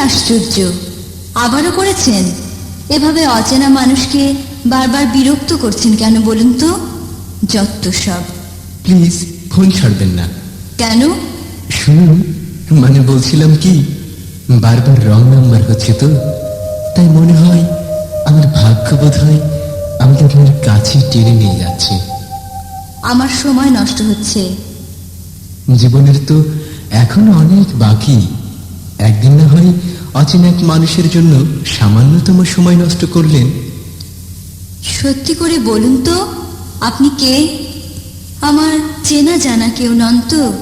আশ্চর্য। আবারও করেছেন। এভাবে অচেনা মানুষকে বারবার বিরক্ত করছেন কেন বলুন তো? যত সব। প্লিজ ফোন ছাড়বেন না। কেন? শুনুন মানে বলছিলাম কি বারবার রং নাম্বার হচ্ছে তো। তাই মনে হয় আমার ভাগ্য বোধ হয় আমাকে আপনার কাছে টেনে নিয়ে যাচ্ছে। আমার সময় নষ্ট হচ্ছে। জীবনের তো এখনও অনেক বাকি। একদিন না হয় অচেনা এক মানুষের জন্য সামান্যতম সময় নষ্ট করলেন। সত্যি করে বলুন তো আপনি কে? আমার চেনা জানা কেউ নন তো?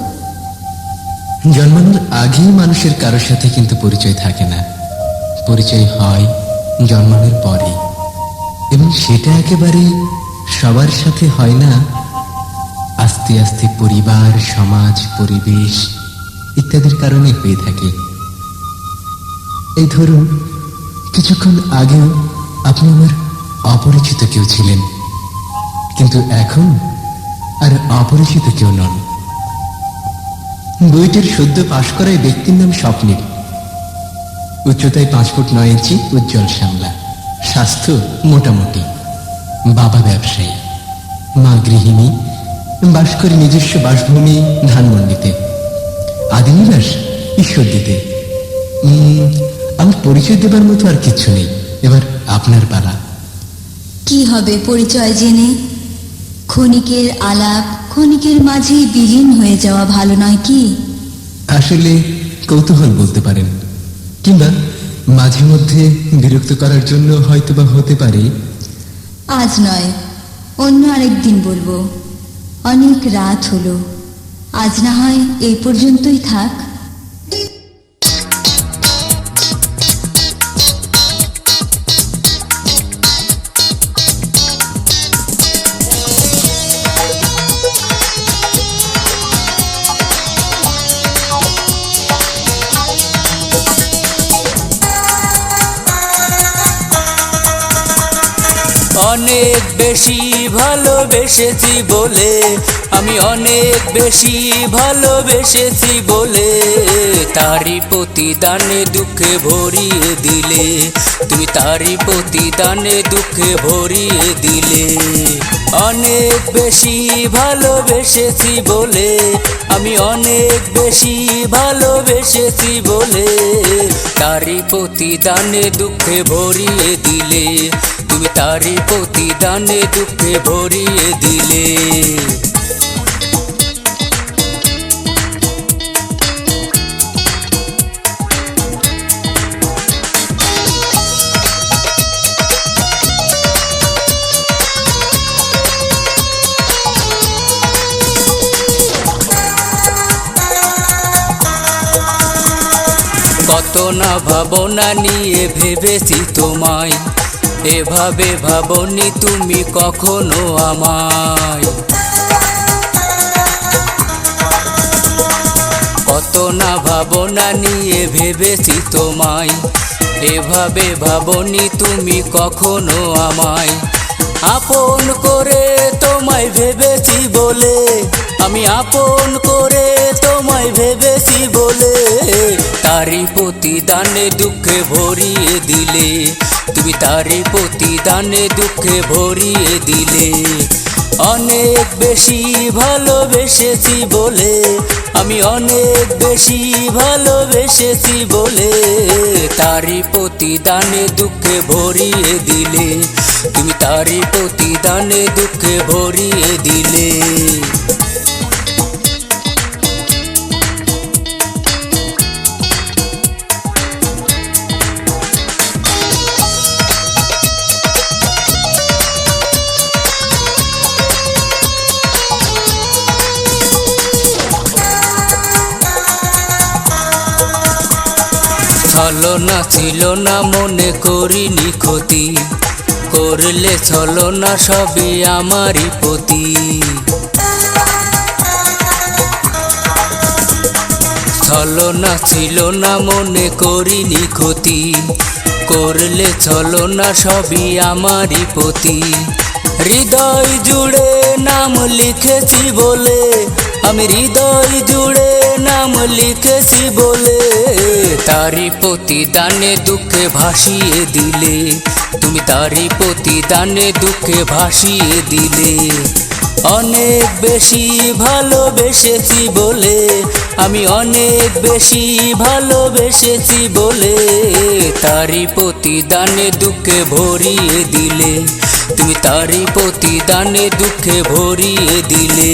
জন্মানোর আগেই মানুষের কারোর সাথে কিন্তু পরিচয় থাকে না। পরিচয় হয় জন্মানোর পরে এবং সেটা একেবারে সবার সাথে হয় না। আস্তে আস্তে পরিবার সমাজ পরিবেশ ইত্যাদির কারণে হয়ে থাকে। এই ধরুন, কিছুক্ষণ আগেও আপনি আমার অপরিচিত কেউ ছিলেন। কিন্তু এখন আর অপরিচিত কেউ নন। বইটির সদ্য পাশ করা ব্যক্তির নাম স্বপ্নিল উচ্চতায় পাঁচ ফুট নয় ইঞ্চি, উজ্জ্বল শ্যামলা। স্বাস্থ্য মোটামুটি। বাবা ব্যবসায়ী। মা গৃহিণী। বাস করে নিজস্ব বাসভূমি ধানমন্ডিতে। আদিনিবাস ঈশ্বর দিতে আমার পরিচয় দেবার মতো আর কিছু নেই। এবার আপনার পালা। কি হবে পরিচয় জেনে? ক্ষণিকের আলাপ ক্ষণিকের মাঝেই বিলীন হয়ে যাওয়া ভালো নয় কি? আসলে কৌতূহল বলতে পারেন। কিংবা মাঝে মধ্যে বিরক্ত করার জন্য হয়তোবা হতে পারে। আজ নয় অন্য আরেকদিন বলব। অনেক রাত হলো। আজ না হয় এই পর্যন্তই থাক। অনেক বেশি ভালোবেসেছি বলে, আমি অনেক বেশি ভালোবেসেছি বলে। তারই প্রতিদানে দুঃখে ভরিয়ে দিলে তুমি তারই প্রতিদানে দুঃখে ভরিয়ে দিলে। অনেক বেশি ভালোবেসেছি বলে, আমি অনেক বেশি ভালোবেসেছি বলে। তারই প্রতিদানে দুঃখে ভরিয়ে দিলে তুমি তারই প্রতিদানে দুঃখে ভরিয়ে দিলে। কত না ভাবনা নিয়ে ভেবেছি তোমায়। এভাবে ভাবনি তুমি কখনো আমায়। কত না ভাবনা নিয়ে ভেবেছি তোমায়। এভাবে ভাবনি তুমি কখনো আমায়। আপন করে তোমায় ভেবেছি বলে, আমি আপন করে তোমায় ভেবেছি বলে, তারই প্রতিদানে দুঃখে ভরিয়ে দিলে। তুমি তারই প্রতিদানে দুঃখে ভরিয়ে দিলে। অনেক বেশি ভালোবেসেছি বলে, আমি অনেক বেশি ভালোবেসেছি বলে। তারই প্রতিদানে দুঃখে ভরিয়ে দিলে, তুমি তারই প্রতিদানে দুঃখে ভরিয়ে দিলে। ছলো না ছিল না মনে করিনি ক্ষতি। করলে ছলো না সবই আমারই প্রতি। ছলো না ছিল না মনে করিনি ক্ষতি। করলে ছলো না সবই আমারই প্রতি। হৃদয় জুড়ে নাম লিখেছি বলে, আমি হৃদয় জুড়ে নাম লিখেছি বলে তারি প্রতিদানে দুঃখে ভাসিয়ে দিলে। তুমি তারি প্রতিদানে দুঃখে ভাসিয়ে দিলে। অনেক বেশি ভালোবেসেছি বলে, আমি অনেক বেশি ভালোবেসেছি বলে তারি প্রতিদানে দুঃখে ভরিয়ে দিলে। তুমি তারি প্রতিদানে দুঃখে ভরিয়ে দিলে।